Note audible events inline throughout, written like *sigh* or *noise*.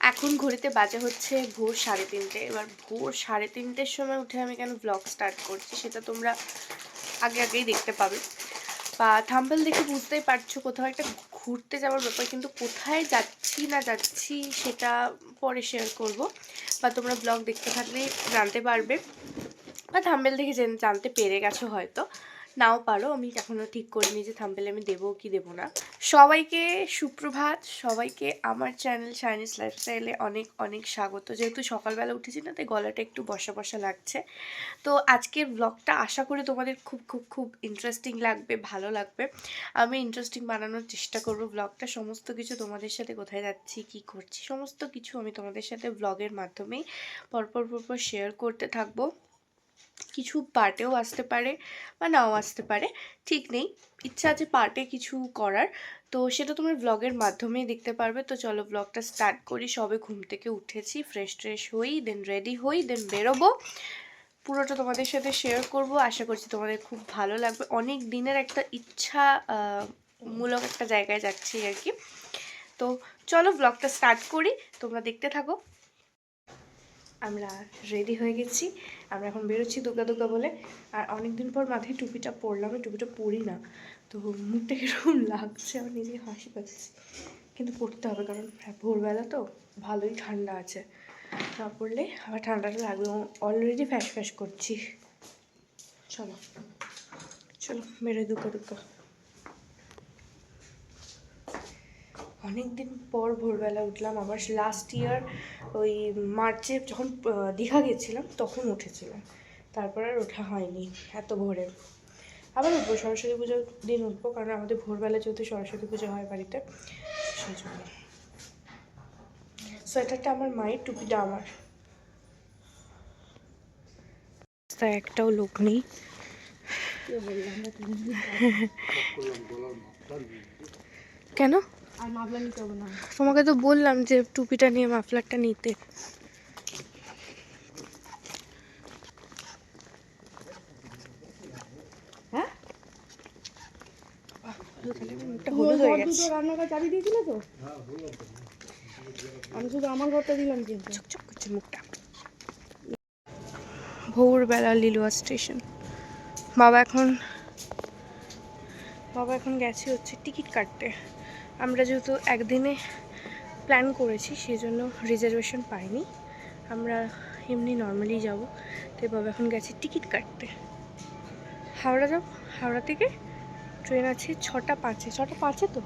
এখন ঘড়িতে বাজে হচ্ছে ভোর সাড়ে তিনটে। এবার ভোর সাড়ে তিনটের সময় উঠে আমি কেন ব্লগ স্টার্ট করছি সেটা তোমরা আগে আগেই দেখতে পাবে। বা থাম্বেল দেখে বুঝতেই পারছ, কোথাও একটা ঘুরতে যাওয়ার ব্যাপার, কিন্তু কোথায় যাচ্ছি না যাচ্ছি সেটা পরে শেয়ার করব। বা তোমরা ব্লগ দেখতে থাকলেই জানতে পারবে। বা থাম্বেল দেখে জেনে- জানতে পেরে গেছো হয়তো। নাও পারো, আমি এখনও ঠিক করিনি যে থাম্বেল আমি দেবো কি দেবো না। সবাইকে সুপ্রভাত, সবাইকে আমার চ্যানেল চাইনিজ লাইফস্টাইলে অনেক অনেক স্বাগত। যেহেতু সকালবেলা উঠেছি না, তাই গলাটা একটু বসা বসা লাগছে। তো আজকের ব্লগটা আশা করি তোমাদের খুব খুব খুব ইন্টারেস্টিং লাগবে, ভালো লাগবে। আমি ইন্টারেস্টিং বানানোর চেষ্টা করব ব্লগটা সমস্ত কিছু তোমাদের সাথে কোথায় যাচ্ছি, কি করছি, সমস্ত কিছু আমি তোমাদের সাথে ব্লগের মাধ্যমেই পরপর পরপর শেয়ার করতে থাকব। কিছু পার্টেও আসতে পারে বা নাও আসতে পারে, ঠিক নেই। ইচ্ছা আছে পার্টে কিছু করার। তো সেটা তোমার ব্লগের মাধ্যমেই দেখতে পারবে। তো চলো ব্লগটা স্টার্ট করি। সবে ঘুম থেকে উঠেছি ফ্রেশ ট্রেশ হই দেন রেডি হই দেন বেরোবো। পুরোটা তোমাদের সাথে শেয়ার করব। আশা করছি তোমাদের খুব ভালো লাগবে। অনেক দিনের একটা ইচ্ছা মূলক একটা জায়গায় যাচ্ছি আর কি। তো চলো ব্লগটা স্টার্ট করি। তোমরা দেখতে থাকো। আমরা রেডি হয়ে গেছি। আমরা এখন বেরোচ্ছি দুর্গা দুর্গা বলে। আর অনেক দিন পর মাথায় টুপিটা পরলাম টুপিটা পরি না। তো মুখটা কীরকম লাগছে আমার নিজে হাসি পাচ্ছি। কিন্তু পরতে হবে, কারণ ভোরবেলা তো ভালোই ঠান্ডা আছে। না পড়লে আবার ঠান্ডাটা লাগবে অলরেডি ফ্যাস ফ্যাস করছি। চলো চলো, বেরোই দুর্গা দুর্গা অনেক দিন পর ভোরবেলা উঠলাম আবার লাস্ট ইয়ার ওই মার্চে যখন দীঘা গেছিলাম তখন উঠেছিলাম। তারপর আর ওঠা হয়নি এত ভোরে। আবার উঠবো সরস্বতী পুজোর দিন উঠবো কারণ আমাদের ভোরবেলা যেহেতু সরস্বতী পুজো হয় বাড়িতে সেই জন্য সোয়েটারটা আমার মায়ের টুপিটা আমার। রাস্তায় একটাও লোক নেই। কেন? তোমাকে তো বললাম যে টুপিটা নিয়ে মাফলারটা নিতে। হ্যাঁ? আমি শুধু আমার ঘরটা দিলাম কিন্তু। চকচক করছে মুখটা। ভোরবেলা লিলুয়া স্টেশন। বাবা এখন বাবা এখন গেছে হচ্ছে টিকিট কাটতে। আমরা যেহেতু একদিনে প্ল্যান করেছি সেই জন্য রিজার্ভেশন পাইনি। আমরা এমনি নর্মালি যাব। তাই বাবা এখন গেছে টিকিট কাটতে। হাওড়া যাব হাওড়া থেকে ট্রেন আছে ছটা পাঁচে। ছটা পাঁচে তো?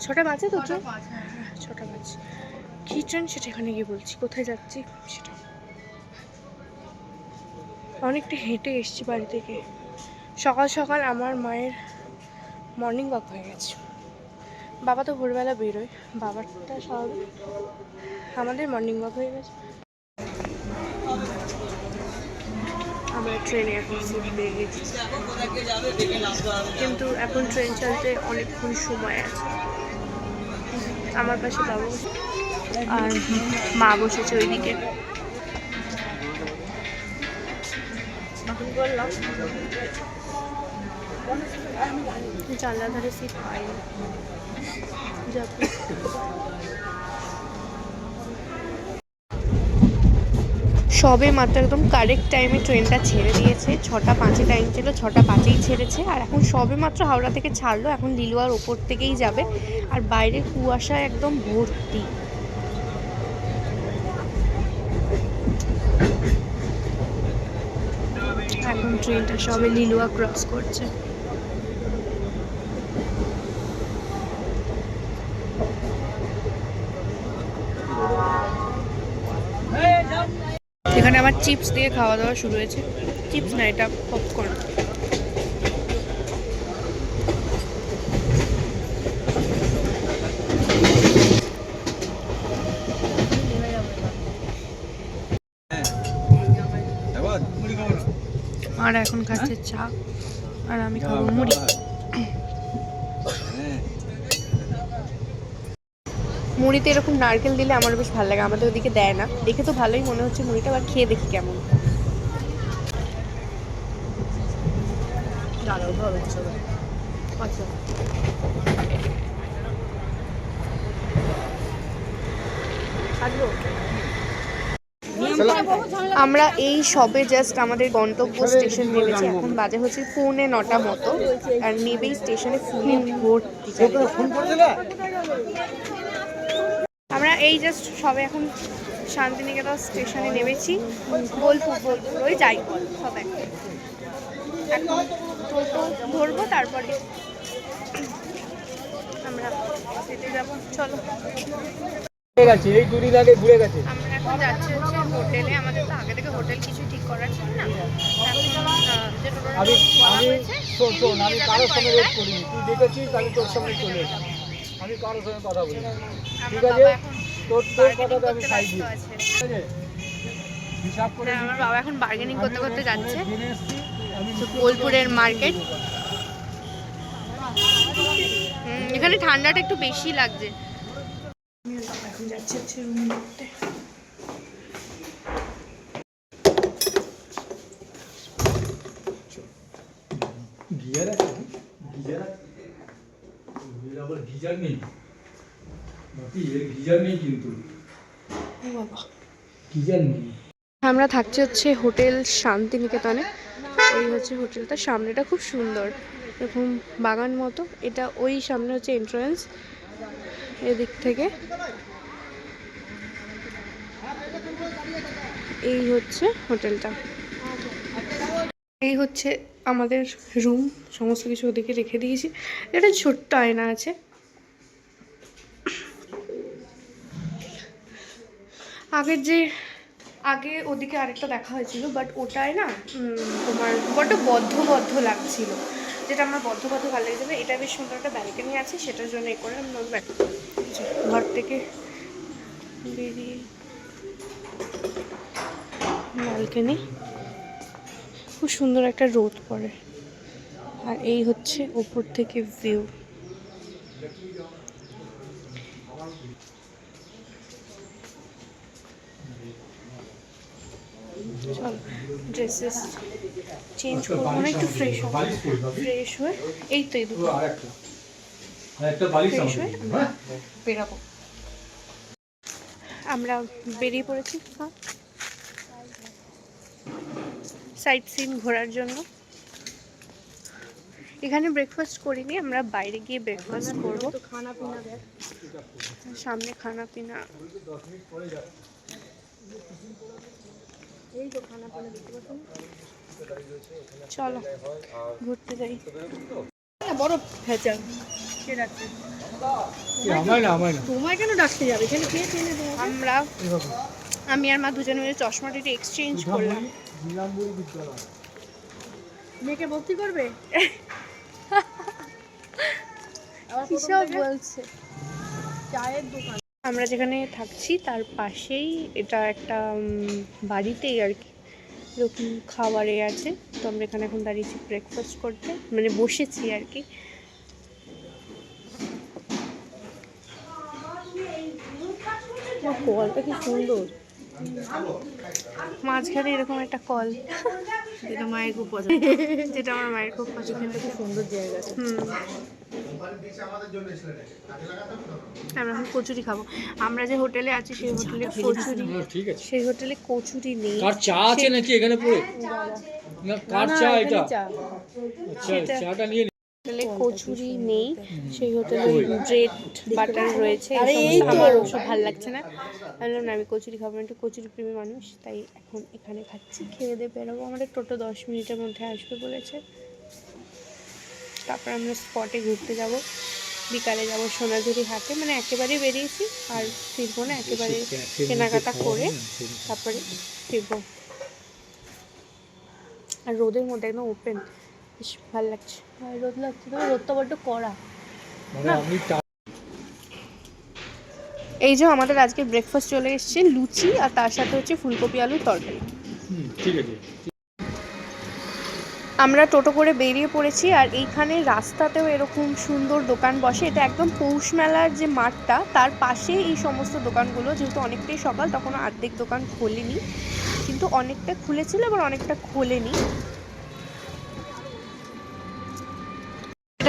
ছটা পাঁচে তো ট্রেন ছটা পাঁচ। কী ট্রেন সেটা এখানে গিয়ে বলছি। কোথায় যাচ্ছি? সেটা। অনেকটা হেঁটে এসছি বাড়ি থেকে। সকাল সকাল আমার মায়ের মর্নিং ওয়াক হয়ে গেছে। বাবা তো ভোরবেলা বেরোয়। বাবারটা স্বাভাবিক আমাদের মর্নিং ওয়াক হয়ে গেছে। আমরা ট্রেনে এখন সিট পেয়ে গেছি। কিন্তু এখন ট্রেন চলতে অনেকক্ষণ সময় আছে। আমার পাশে বাবা আর মা বসেছে ওইদিকে। বললাম জানলা ধারে সিট পাইনি। সবে মাত্র একদম কারেক্ট টাইমে ট্রেনটা ছেড়ে দিয়েছে। ছটা পাঁচে টাইম ছিল, ছটা পাঁচেই ছেড়েছে। আর এখন সবে মাত্র হাওড়া থেকে ছাড়লো, এখন লিলুয়ার ওপর থেকেই যাবে। আর বাইরে কুয়াশা একদম ভর্তি। এখন ট্রেনটা সবে লিলুয়া ক্রস করছে। এখানে আমার চিপস দিয়ে খাওয়া দাওয়া শুরু হয়েছে। চিপস না এটা পপকর্ন আর এখন খাচ্ছে চা। আর আমি খাব মুড়ি। মুড়িতে এরকম নারকেল দিলে আমার বেশ ভালো লাগে আমাদের ওদিকে দেয় না। দেখে তো ভালোই মনে হচ্ছে মুড়িটা আবার খেয়ে দেখি কেমন। আচ্ছা। আমরা এই সবে জাস্ট আমাদের গন্তব্য স্টেশন নেমেছি এখন বাজে হচ্ছে পৌনে নটা মতো। আর নেবেই স্টেশনে ফুলে ভর্তি এই জাস্ট সবে এখন শান্তিনিকেতন স্টেশনে নেমেছি। বোলপুর বোলপুর ওই যাই সব এখন টোটো ধরবো তারপরে আমরা যেতে যাব। চলো। গেছে এই দুদিন আগে ঘুরে গেছে। আমরা এখন যাচ্ছি হচ্ছে হোটেলে। আমাদের তো আগে থেকে হোটেল কিছু ঠিক করা ছিল না। আমি আমি শোন শোন আমি কারোর সঙ্গে করিনি। তুই দেখেছিস আমি তোর সঙ্গে চলে এসেছি আমি কারোর সঙ্গে কথা বলি ঠিক আছে? বাবা এখন তোর তোর আমি দিই। ঠিক আছে? হিসাব করে হ্যাঁ, আমার বাবা এখন বার্গেনিং করতে করতে যাচ্ছে। বোলপুরের মার্কেট এখানে ঠান্ডাটা একটু বেশি লাগছে। এখন যাচ্ছে হচ্ছে রুম দেখতে গিয়ার আছে গিয়ার আছে এর আবার গিজার নেই বাকি এর গিজার নেই কিন্তু গিজার নেই আমরা থাকছি হচ্ছে হোটেল শান্তিনিকেতনে। এই হচ্ছে হোটেলটা সামনেটা খুব সুন্দর। এরকম বাগান মতো। এটা ওই সামনে হচ্ছে এন্ট্রান্স এদিক থেকে। এই হচ্ছে হোটেলটা। এই হচ্ছে আমাদের রুম সমস্ত কিছু ওদিকে রেখে দিয়েছি। একটা ছোট্ট আয়না আছে। আগের যে, আগে ওদিকে আরেকটা দেখা হয়েছিল বাট ওটায় না তোমার বড্ড বদ্ধ বদ্ধ লাগছিল। যেটা আমার বদ্ধ বদ্ধ ভালো লেগেছিল এটা বেশ সুন্দর একটা ব্যালকনি আছে, সেটার জন্য এ করে আমি ঘর থেকে বেরিয়ে ব্যালকনি খুব সুন্দর একটা রোদ পড়ে। আর এই হচ্ছে ওপর থেকে ভিউ চল ড্রেসেস চেঞ্জ করব। না একটু ফ্রেশ হব। ফ্রেশ হয়ে এই তো এই দুটো। ফ্রেশ হয়ে হ্যাঁ? বেরাবো। আমরা বেরিয়ে পড়েছি সাইট সিন ঘোরার জন্য। এখানে ব্রেকফাস্ট করিনি আমরা বাইরে গিয়ে ব্রেকফাস্ট করব। সামনে খানা পিনা। চলো ঘুরতে যাই। না বড় ভেজা। কে ডাকছে? কি, আমায় না আমায় না। তোমায় কেন ডাকতে যাবে? এখানে কে চেনে আমরা আমি আর মা দুজন মিলে চশমাটা একটু এক্সচেঞ্জ করলাম। মেয়েকে ভর্তি করবে? *laughs* আবার কি প্রথম সব থেকে? বলছে? চায়ের দোকান। আমরা যেখানে থাকছি, তার পাশেই এটা একটা বাড়িতেই আর কি। এরকম খাবারে আছে। তো আমরা এখানে এখন দাঁড়িয়েছি ব্রেকফাস্ট করতে। মানে বসেছি আর কি। কলটা কি সুন্দর। মাঝখানে এরকম একটা কল যেটা মায়ের খুব পছন্দ। যেটা আমার মায়ের খুব পছন্দ। খুব সুন্দর জায়গা হুম। আমরা এখন কচুরি খাব। আমরা যে হোটেলে আছি সেই হোটেলে কচুরি হ্যাঁ, ঠিক আছে। সেই হোটেলে কচুরি নেই। কার চা আছে নাকি এখানে পড়ে? না কার চা এটা? আচ্ছা চাটা নিয়ে। হোটেলে কচুরি নেই সেই হোটেলে ব্রেড বাটার রয়েছে। আমার ওসব ভালো লাগছে না। আমি বললাম না আমি কচুরি খাব না, একটু কচুরি প্রেমী মানুষ তাই এখন এখানে খাচ্ছি খেয়ে দিয়ে বেরোবো। আমাদের টোটো দশ মিনিটের মধ্যে আসবে বলেছে। তারপর আমরা স্পটে ঘুরতে যাব। বিকালে যাব সোনাঝুরি হাটে মানে একেবারেই বেরিয়েছি আর ফিরবো না একেবারে কেনাকাটা করে তারপরে ফিরবো। আর রোদের মধ্যে একদম ওপেন বেশ ভালো লাগছে। রোদ লাগছে তবে রোদটা বড্ড কড়া। মানে এই যে আমাদের আজকে ব্রেকফাস্ট চলে এসেছে লুচি আর তার সাথে হচ্ছে ফুলকপি আলুর তরকারি। ঠিক আছে। আমরা টোটো করে বেরিয়ে পড়েছি আর এইখানে রাস্তাতেও এরকম সুন্দর দোকান বসে। এটা একদম পৌষ মেলার যে মাঠটা তার পাশে এই সমস্ত দোকানগুলো। যেহেতু অনেকটাই সকাল তখন অর্ধেক দোকান খোলেনি। কিন্তু অনেকটা খুলেছিল আবার অনেকটা খোলেনি।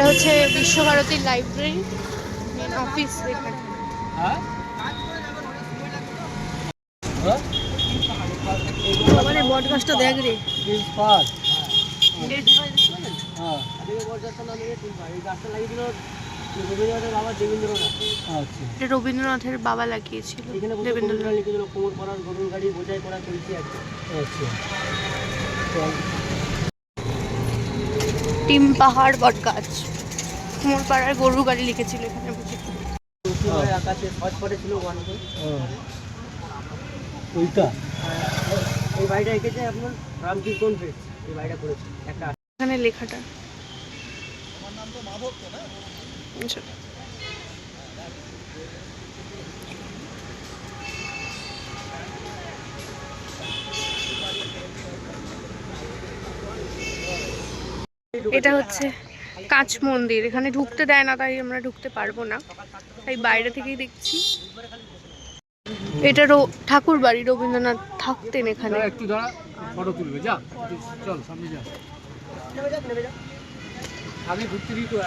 এটা হচ্ছে বিশ্বভারতীর লাইব্রেরি মেন অফিস এখানে। হ্যাঁ? হ্যাঁ? মানে বট গাছটা দেখ রে। প্রিন্স পার্ক হ্যাঁ। আচ্ছা। এটা রবীন্দ্রনাথের বাবা লাগিয়েছিল দেবেন্দ্রনাথ। আচ্ছা। টিম পাহাড় বট গাছ মোর পাড়ার গরু গাড়ি লিখেছিল এখানে। ওইটা? এই বাড়িটা এঁকেছে আপনার রামকীর্তন এই বাড়িটা করেছে একটা এখানে লেখাটা। আচ্ছা। এটা হচ্ছে কাঁচ মন্দির এখানে ঢুকতে দেয় না তাই আমরা ঢুকতে পারব না। তাই বাইরে থেকেই দেখছি। এটা রো- ঠাকুর বাড়ি রবীন্দ্রনাথ থাকতেন এখানে। দাঁড়া, একটু দাঁড়া ফটো তুলবে যা। চল সামনে যা। আগে ঘুরতে দিই তো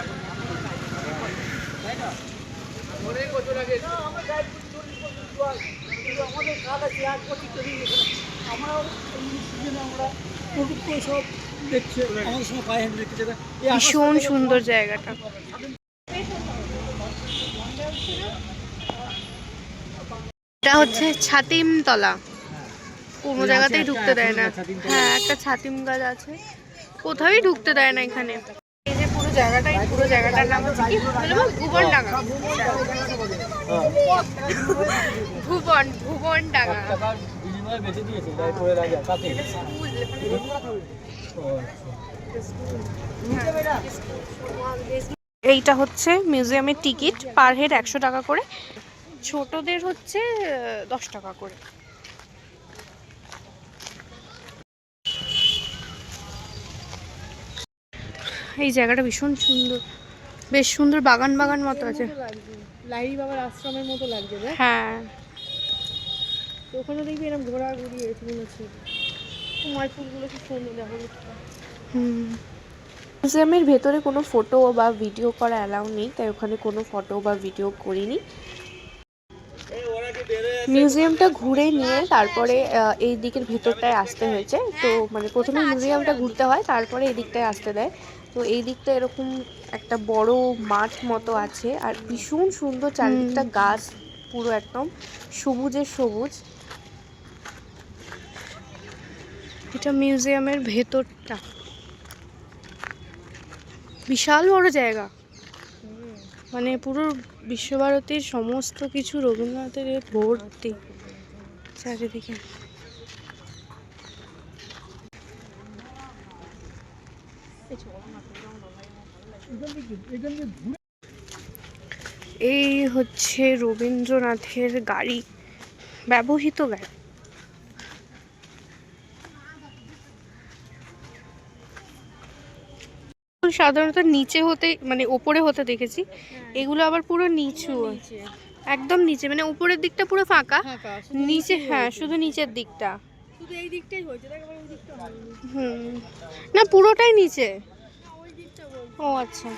অনেক বছর আগে সব দেখছে আমাদের সময় পায়ে হেঁটে দেখতে যেতে। ভীষণ সুন্দর জায়গাটা। এটা হচ্ছে ছাতিম তলা কোনো জায়গাতেই ঢুকতে দেয় না। হ্যাঁ একটা ছাতিম গাছ আছে। কোথাওই ঢুকতে দেয় না এখানে। এই যে পুরো জায়গাটাই পুরো জায়গাটার নাম হচ্ছে কি? ভুবন ডাঙ্গা ভুবন ভুবন ডাঙ্গা এইটা হচ্ছে মিউজিয়ামের টিকিট পার হেড একশো টাকা করে। ছোটদের হচ্ছে দশ টাকা করে। এই জায়গাটা ভীষণ সুন্দর। বেশ সুন্দর বাগান বাগান মতো আছে। লাইরি বাবার আশ্রমের মতো লাগছে হ্যাঁ। ওখানে দেখবি এরকম ঘোরাঘুরি এরকম আছে তোমার ফুলগুলো খুব সুন্দর দেখো হুম। মিউজিয়ামের ভেতরে কোনো ফটো বা ভিডিও করা অ্যালাউ নেই তাই ওখানে কোনো ফটো বা ভিডিও করিনি। মিউজিয়ামটা ঘুরে নিয়ে তারপরে এই দিকের ভেতরটায় আসতে হয়েছে। তো মানে প্রথমে মিউজিয়ামটা ঘুরতে হয় তারপরে এই দিকটায় আসতে দেয়। তো এই দিকটা এরকম একটা বড় মাঠ মতো আছে আর ভীষণ সুন্দর চারিদিকটা গাছ পুরো একদম সবুজের সবুজ। এটা মিউজিয়ামের ভেতরটা। বিশাল বড় জায়গা। মানে পুরো বিশ্বভারতীর সমস্ত কিছু রবীন্দ্রনাথের ভর্তি চারিদিকে। এই হচ্ছে রবীন্দ্রনাথের গাড়ি, ব্যবহৃত গাড়ি। সাধারণত নিচে হতে মানে ওপরে হতে দেখেছি। এগুলো আবার পুরো নিচু। একদম নিচে মানে উপরের দিকটা পুরো ফাঁকা। নিচে হ্যাঁ শুধু নিচের দিকটা। হুম। না পুরোটাই নিচে। ও আচ্ছা।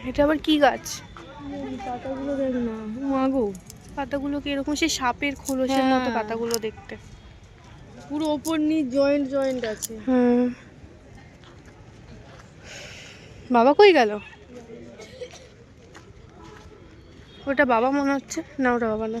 এটা আবার কি গাছ? পাতাগুলো দেখ না মাগো পাতাগুলো কি এরকম সেই সাপের খোলসের মতো হ্যাঁ। পাতাগুলো দেখতে। পুরো ওপর নিচ জয়েন্ট জয়েন্ট আছে। হুম। বাবা কই গেল? ওটা বাবা মনে হচ্ছে। না ওটা বাবা না।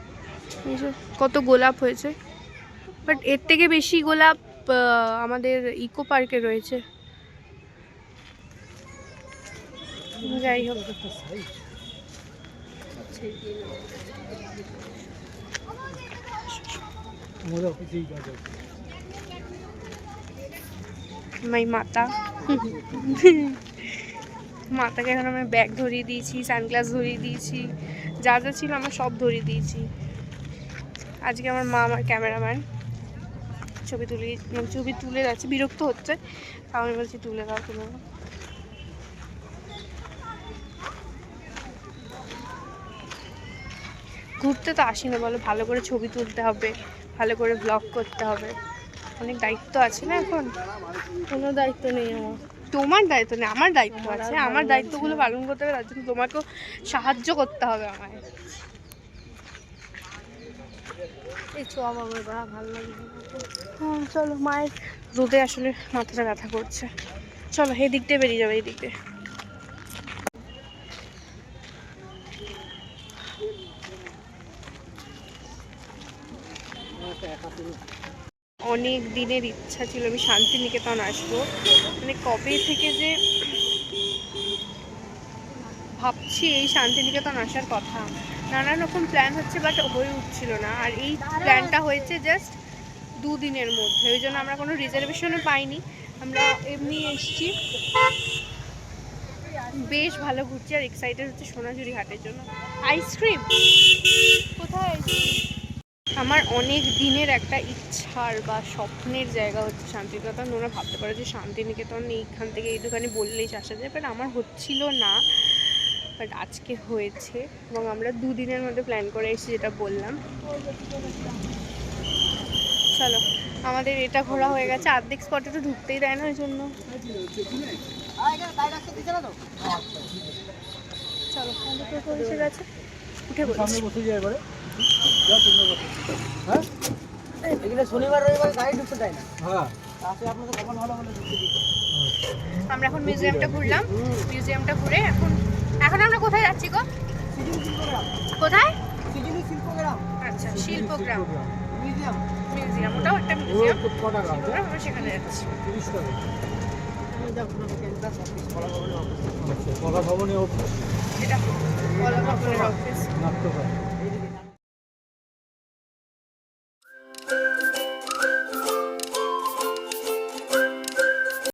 কত গোলাপ হয়েছে। বাট এর থেকে বেশি গোলাপ আমাদের ইকো পার্কে রয়েছে। যাই হোক। মাই মাতা। মাতাকে এখন আমি ব্যাগ ধরিয়ে দিয়েছি সানগ্লাস ধরিয়ে দিয়েছি। যা যা ছিল আমার সব ধরিয়ে দিয়েছি। আজকে আমার মা আমার ক্যামেরাম্যান। ছবি তুলে মানে ছবি তুলে যাচ্ছে বিরক্ত হচ্ছে। তাও আমি বলছি তুলে দাও তুলে দাও। ঘুরতে তো আসি না বলো ভালো করে ছবি তুলতে হবে ভালো করে ব্লগ করতে হবে। অনেক দায়িত্ব আছে না এখন? কোনো দায়িত্ব নেই আমার। তোমার দায়িত্ব নেই আমার দায়িত্ব আছে। আমার দায়িত্বগুলো পালন করতে হবে তার জন্য তোমাকেও সাহায্য করতে হবে আমায়। হুম, চলো, মায়ের রোদে আসলে মাথাটা ব্যথা করছে। চলো এই দিক দিয়ে বেরিয়ে যাবে এই দিক অনেক দিনের ইচ্ছা ছিল, আমি শান্তিনিকেতন আসব। মানে কবে থেকে যে ভাবছি এই শান্তিনিকেতন আসার কথা। নানান রকম প্ল্যান হচ্ছে বাট হয়ে উঠছিল না। আর এই প্ল্যানটা হয়েছে জাস্ট দুদিনের মধ্যে। ওই জন্য আমরা কোনো রিজার্ভেশনও পাইনি। আমরা এমনি এসছি। বেশ ভালো ঘুরছি। আর এক্সাইটেড হচ্ছে সোনাঝুরি হাটের জন্য। আইসক্রিম কোথায়? আমার অনেক দিনের একটা ইচ্ছার বা স্বপ্নের জায়গা হচ্ছে শান্তিনিকেতন। ওরা ভাবতে পারো যে শান্তিনিকেতন এইখান থেকে এই এইটুখানি বললেই আসা যায় বাট আমার হচ্ছিল না। বাট আজকে হয়েছে এবং আমরা দুদিনের মধ্যে প্ল্যান করে এসেছি যেটা বললাম। চলো, আমাদের এটা ঘোরা হয়ে গেছে। আর্ধেক স্পটে তো ঢুকতেই দেয় না ওই জন্য চলো এসে গেছে। উঠে। হ্যাঁ? এখানে শনিবার রবিবার গাড়ি ঢুকতে দেয় না। হ্যাঁ। তাতে আপনাদের কখন ভালো হলে ঢুকতে দিতে। আমরা এখন মিউজিয়ামটা ঘুরলাম। মিউজিয়ামটা ঘুরে এখন এখন আমরা কোথায় যাচ্ছি গো? সিজিনি শিল্পগ্রাম। কোথায়? সিজিনি শিল্পগ্রাম। আচ্ছা শিল্পগ্রাম। মিউজিয়াম মিউজিয়াম ওটাও একটা মিউজিয়াম আছে আমরা সেখানে যাচ্ছি। কলা ভবনের অফিস আচ্ছা কলা ভবনে অফিস এটা কলা ভবনের অফিস নাট্যকার